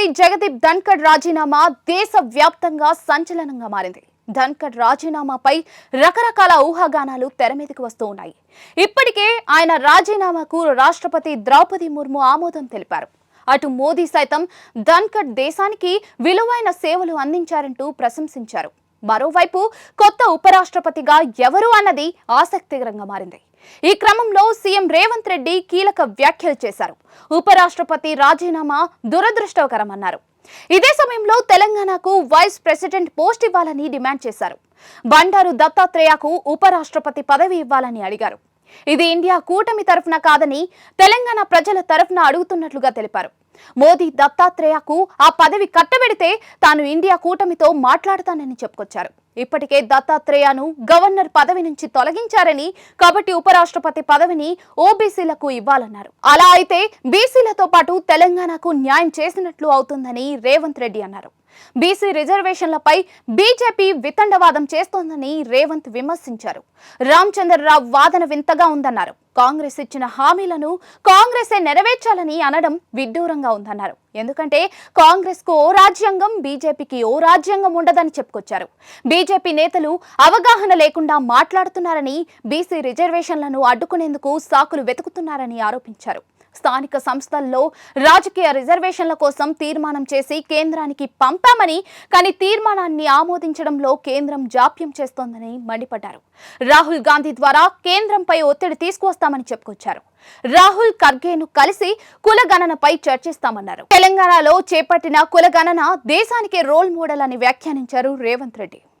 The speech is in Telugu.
ఉపరాష్ట్రపతి జగదీప్ ధన్కడ్ రాజీనామా దేశ వ్యాప్తంగా సంచలనంగా మారింది. ధన్కడ్ రాజీనామాపై రకరకాల ఊహాగానాలు తెర మీదకి వస్తూ ఉన్నాయి. ఇప్పటికే ఆయన రాజీనామాకు రాష్ట్రపతి ద్రౌపది ముర్ము ఆమోదం తెలిపారు. అటు మోదీ సైతం ధన్కడ్ దేశానికి విలువైన సేవలు అందించారంటూ ప్రశంసించారు. మరోవైపు కొత్త ఉపరాష్ట్రపతిగా ఎవరు అన్నది ఆసక్తికరంగా మారింది. ఈ క్రమంలో సీఎం రేవంత్ రెడ్డి కీలక వ్యాఖ్యలు చేశారు. ఉపరాష్ట్రపతి రాజీనామా దురదృష్టకరమన్నారు ఇదే సమయంలో తెలంగాణకు వైస్ ప్రెసిడెంట్ పోస్ట్ ఇవ్వాలని డిమాండ్ చేశారు. బండారు దత్తాత్రేయకు ఉపరాష్ట్రపతి పదవి ఇవ్వాలని అడిగారు. ఇది ఇండియా కూటమి తరఫున కాదని తెలంగాణ ప్రజల తరఫున అడుగుతున్నట్లుగా తెలిపారు. మోదీ దత్తాత్రేయకు ఆ పదవి కట్టబెడితే తాను ఇండియా కూటమితో మాట్లాడతానని చెప్పుకొచ్చారు. ఇప్పటికే దత్తాత్రేయను గవర్నర్ పదవి నుంచి తొలగించారని కాబట్టి ఉపరాష్ట్రపతి పదవిని ఓబీసీలకు ఇవ్వాలన్నారు. అలా అయితే బీసీలతో పాటు తెలంగాణకు న్యాయం చేసినట్లు అవుతుందని రేవంత్ రెడ్డి అన్నారు. బీసీ రిజర్వేషన్లపై బీజేపీ వితండవాదం చేస్తోందని రేవంత్ విమర్శించారు. రామచంద్రరావు వాదన వింతగా ఉందన్నారు. కాంగ్రెస్ ఇచ్చిన హామీలను కాంగ్రెసే నెరవేర్చాలని అనడం విడ్డూరంగా ఉందన్నారు. ఎందుకంటే కాంగ్రెస్కు ఓ రాజ్యాంగం బీజేపీకి ఓ రాజ్యాంగం ఉండదని చెప్పుకొచ్చారు. బీజేపీ నేతలు అవగాహన లేకుండా మాట్లాడుతున్నారని బీసీ రిజర్వేషన్లను అడ్డుకునేందుకు సాకులు వెతుకుతున్నారని ఆరోపించారు. స్థానిక సంస్థల్లో రాజకీయ రిజర్వేషన్ల కోసం తీర్మానం చేసి కేంద్రానికి పంపామని కానీ తీర్మానాన్ని ఆమోదించడంలో కేంద్రం జాప్యం చేస్తోందని మండిపడ్డారు. రాహుల్ గాంధీ ద్వారా కేంద్రంపై ఒత్తిడి తీసుకువస్తామని చెప్పుకొచ్చారు. రాహుల్ ఖర్గేను కలిసి కులగణనపై చర్చిస్తామన్నారు. తెలంగాణలో చేపట్టిన కులగణన దేశానికే రోల్ మోడల్ అని వ్యాఖ్యానించారు రేవంత్ రెడ్డి.